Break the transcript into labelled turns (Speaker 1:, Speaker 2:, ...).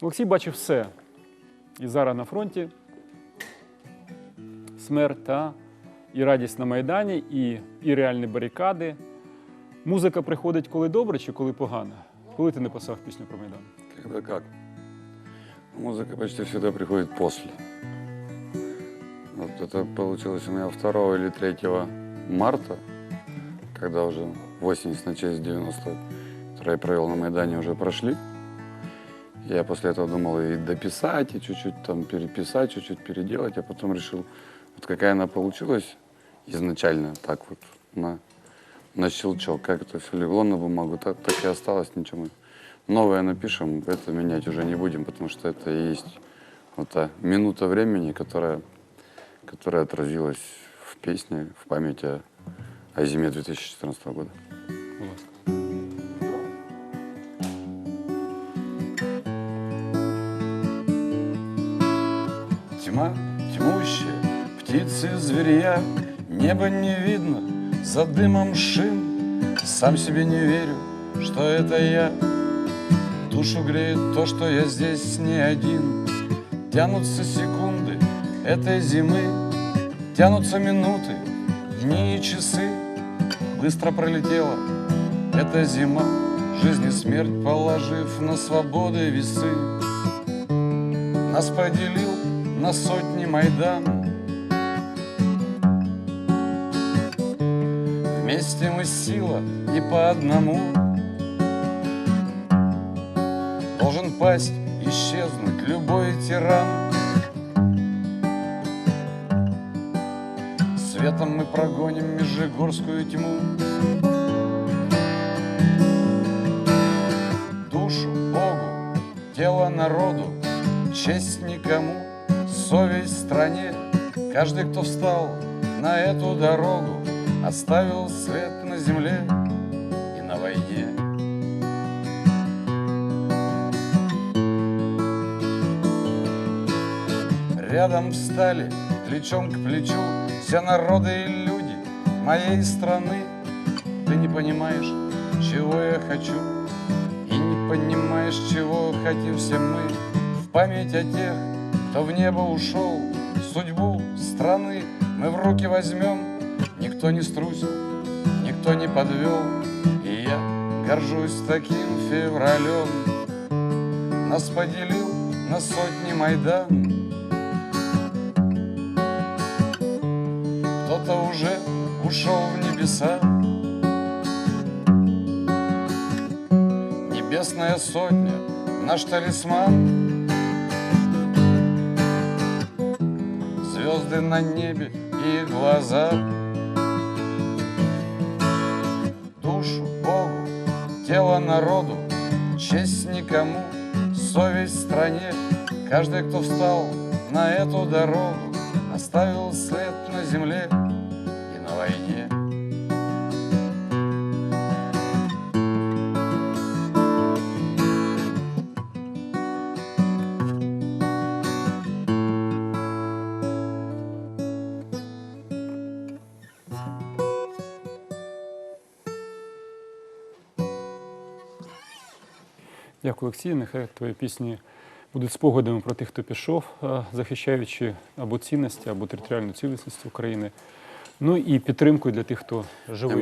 Speaker 1: Олексій бачив все. І зараз на фронті смерть та і радість на Майдані, і, і реальні барикади. Музика приходить коли добре чи коли погано? Коли ти написав пісню про Майдан?
Speaker 2: Когда как? Музыка почти всегда приходит после. Вот это получилось у меня 2 или 3 марта, когда уже 80 на честь 90, которые я провел на Майдане, уже прошли. Я после этого думал и дописать, и чуть-чуть там переписать, чуть-чуть переделать, а потом решил, вот какая она получилась изначально, так вот, на, на щелчок, как это все легло на бумагу, так, так и осталось, ничего новое напишем, это менять уже не будем, потому что это и есть вот та минута времени, которая, которая отразилась в песне, в памяти о, о зиме 2014 года.
Speaker 1: Будь
Speaker 2: Тьма тьмущая, птицы, зверья, Небо не видно за дымом шин. Сам себе не верю, что это я. Душу греет то, что я здесь не один. Тянутся секунды этой зимы, Тянутся минуты, дни и часы. Быстро пролетела эта зима, Жизнь и смерть положив на свободы весы. Нас поделил на сотни Майдан. Вместе мы сила и по одному. Должен пасть, исчезнуть любой тиран. Светом мы прогоним межигорскую тьму. Душу Богу, тело народу Честь никому, совесть стране. Каждый, кто встал на эту дорогу Оставил след на земле и на войне. Рядом встали плечом к плечу Все народы и люди моей страны. Ты не понимаешь, чего я хочу И не понимаешь, чего хотим все мы. В память о тех, кто в небо ушел Судьбу страны мы в руки возьмем. Никто не струсил, никто не подвел И я горжусь таким февралем. Нас поделил на сотни Майдан. Кто-то уже ушел в небеса. Небесная сотня, наш талисман Звезды на небе и глаза. Душу Богу, тело народу Честь никому, совесть стране. Каждый, кто встал на эту дорогу Оставил след на земле и на войне
Speaker 1: Дякую, Олексій. Нехай твої пісні будуть спогадами про тих, хто пішов, е, захищаючи або цінності, або територіальну цілісність України. Ну і підтримкою для тих, хто живий.